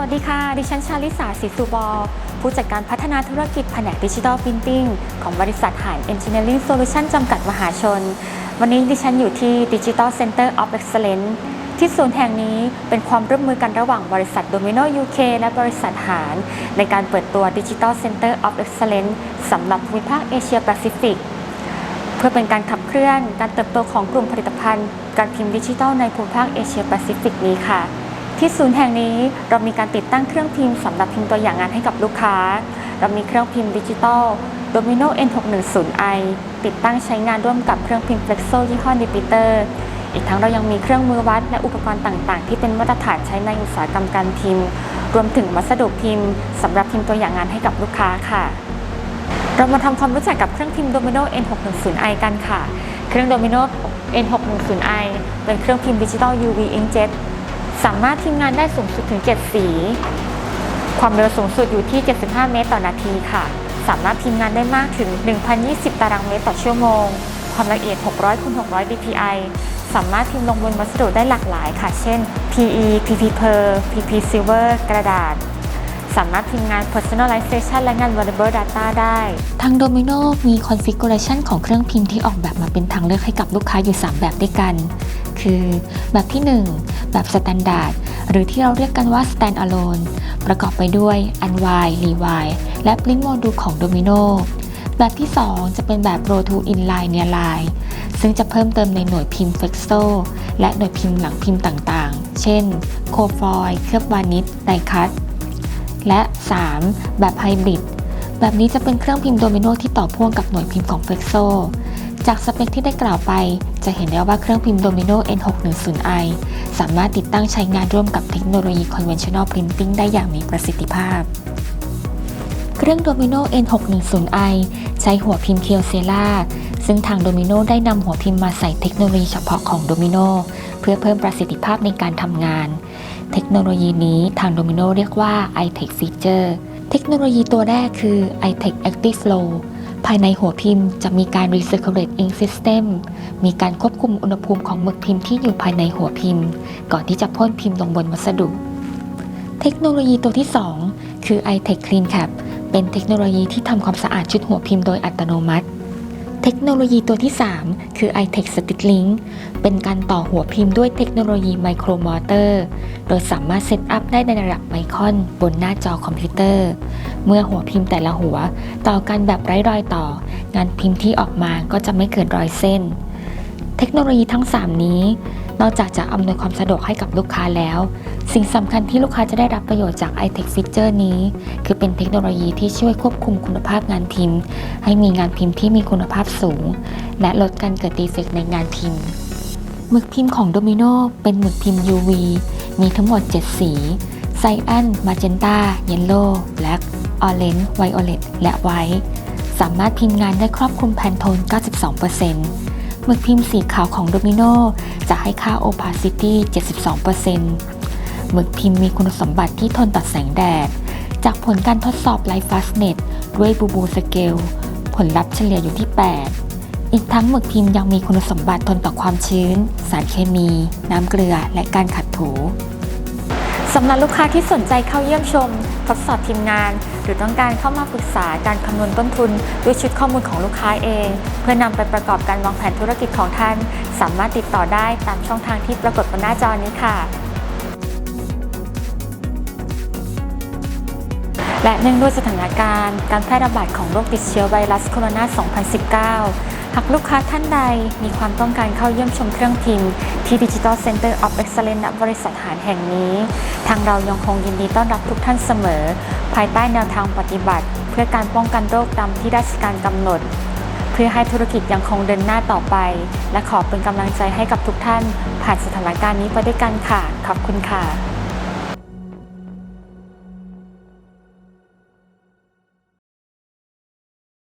วัสดีค่ะ ดิฉันชาลิสาศิสุบอลผู้จัดการพัฒนาธุรกิจแผนกดิจิทัลพิมพ์ติ้งของบริษัทหาน Engineering Solution จำกัดมหาชน วันนี้ดิฉันอยู่ที่ Digital Center of Excellence ที่ศูนย์แห่งนี้เป็นความร่วมมือกันระหว่างบริษัท Domino UK และบริษัทหานในการเปิดตัว Digital Center of Excellence สำหรับภูมิภาคเอเชียแปซิฟิกเพื่อเป็นการขับเคลื่อนการเติบโตของกลุ่มผลิตภัณฑ์ การพิมพ์ดิจิทัลในภูมิภาคเอเชียแปซิฟิกนี้ค่ะ ที่ศูนย์แห่งนี้เรามีการติดตั้งเครื่องพิมพ์สำหรับพิมพ์ตัวอย่างงานให้กับลูกค้า เรามีเครื่องพิมพ์ดิจิทัล Domino N610i ติดตั้งใช้งานร่วมกับเครื่องพิมพ์ Flexo ยี่ห้อ Nipiter อีกทั้งเรายังมีเครื่องมือวัดและอุปกรณ์ต่างๆ ที่เป็นมาตรฐานใช้ในอุตสาหกรรมการพิมพ์ รวมถึงวัสดุพิมพ์สำหรับพิมพ์ตัวอย่างงานให้กับลูกค้าค่ะ เรามาทำความรู้จักกับเครื่องพิมพ์ Domino N610i กันค่ะ เครื่อง Domino N610i เป็นเครื่องพิมพ์ดิจิทัล UV Inkjet สามารถพิมงานได้สูงสุดถึง 7 สี ความเร็วสูงสุดอยู่ที่ 75 เมตรต่อนาทีค่ะ สามารถพิมงานได้มากถึง 1,020 ตารางเมตรต่อชั่วโมง ความละเอียด 600คูณ600 dpi สามารถพิมพ์ลงบนวัสดุได้หลากหลายค่ะ เช่น PE PP Per, PP Silver กระดาษ สามารถพิมพ์งาน personalization และงาน valuable data ได้ ทาง Domino มี configuration ของเครื่องพิมพ์ที่ออกแบบมาเป็นทางเลือกให้กับลูกค้าอยู่ 3 แบบด้วยกัน คือแบบที่ 1 แบบ standard หรือที่เราเรียกกันว่า stand alone ประกอบไปด้วย unwind rewire และ blink module ของ Domino แบบที่ 2 จะเป็นแบบ row to inline nearline ซึ่งจะเพิ่มเติมในหน่วยพิมพ์ flexo และหน่วยพิมพ์หลังพิมพ์ต่างๆ เช่น cofoil เคลือบวานิชไดคัต และ 3. แบบไฮบริดแบบนี้จะเป็นเครื่องพิมพ์โดมิโนที่ต่อพ่วงกับหน่วยพิมพ์ของ Flexo จากสเปคที่ได้กล่าวไป จะเห็นได้ว่าเครื่องพิมพ์โดมิโน N610i สามารถติดตั้งใช้งานร่วมกับเทคโนโลยี Conventional Printing ได้อย่างมีประสิทธิภาพ เครื่อง Domino N610i ใช้หัวพิมพ์ Kyocera ซึ่งทาง Domino ได้นำหัวพิมพ์มาใส่เทคโนโลยีเฉพาะของ Domino เพื่อเพิ่มประสิทธิภาพในการทำงาน เทคโนโลยีนี้ทาง Domino เรียกว่า iTech Feature เทคโนโลยีตัวแรกคือ iTech Active Flow ภายในหัวพิมพ์จะมีการ Recirculate Ink System มีการควบคุมอุณหภูมิของหมึกพิมพ์ที่อยู่ภายในหัวพิมพ์ ก่อนที่จะพ่นพิมพ์ลงบนวัสดุ เทคโนโลยีตัวที่ 2 คือ iTech Clean Cap เป็นเทคโนโลยีที่ทำความสะอาดชุดหัวพิมพ์โดยอัตโนมัติ เทคโนโลยีตัวที่ 3 คือ iTech Stick Link เป็นการต่อหัวพิมพ์ด้วยเทคโนโลยีไมโครมอเตอร์ โดยสามารถเซตอัพได้ในระดับไมครอนบนหน้าจอคอมพิวเตอร์ เมื่อหัวพิมพ์แต่ละหัว ต่อกันแบบไร้รอยต่อ งานพิมพ์ที่ออกมาก็จะไม่เกิดรอยเส้น เทคโนโลยีทั้ง 3 นี้ นอกจากจะอำนวยความสะดวกให้กับลูกค้าแล้ว สิ่งสำคัญที่ลูกค้าจะได้รับประโยชน์จาก iTech Feature นี้ คือเป็นเทคโนโลยีที่ช่วยควบคุมคุณภาพงานพิมพ์ ให้มีงานพิมพ์ที่มีคุณภาพสูง และลดการเกิดดีเฟกต์ในงานพิมพ์หมึกพิมพ์ของ Domino เป็นหมึกพิมพ์ UV มีทั้งหมด 7 สีไซแอนมาเจนตาเยลโล่แบล็กออเรนจ์ไวโอเลตและไวท์สามารถพิมพ์งานได้ครอบคลุมแพนโทน 92% หมึกพิมพ์สีขาวของโดมิโนจะให้ค่า opacity 72%หมึกพิมพ์มีคุณสมบัติที่ทนต่อแสงแดด จากผลการทดสอบไลฟ์ฟาสเน็ตด้วยบูบูสเกลผลลัพธ์เฉลี่ยอยู่ที่ 8 อีกทั้งหมึกพิมพ์ยังมีคุณสมบัติทนต่อความชื้น สารเคมี น้ำเกลือ และการขัดถู สำหรับลูกค้าที่สนใจเข้าเยี่ยมชม ทดสอบทีมงาน หรือต้องการเข้ามาปรึกษาการคำนวณต้นทุน ด้วยชุดข้อมูลของลูกค้าเอง เพื่อนำไปประกอบการวางแผนธุรกิจของท่าน สามารถติดต่อได้ตามช่องทางที่ปรากฏบนหน้าจอนี้ค่ะ และเนื่องด้วยสถานการณ์ การแพร่ระบาดของโรคติดเชื้อไวรัสโคโรนา 2019 หากลูกค้าท่านใดมีความต้องการเข้าเยี่ยมชมเครื่องพิมพ์ที่ Digital Center of Excellence ณบริษัทหารแห่งนี้ ทางเรายังคงยินดีต้อนรับทุกท่านเสมอ ภายใต้แนวทางปฏิบัติ เพื่อการป้องกันโรคตามที่ราชการกำหนด เพื่อให้ธุรกิจยังคงเดินหน้าต่อไป และขอเป็นกำลังใจให้กับทุกท่าน ผ่านสถานการณ์นี้ไปด้วยกันค่ะ ขอบคุณค่ะ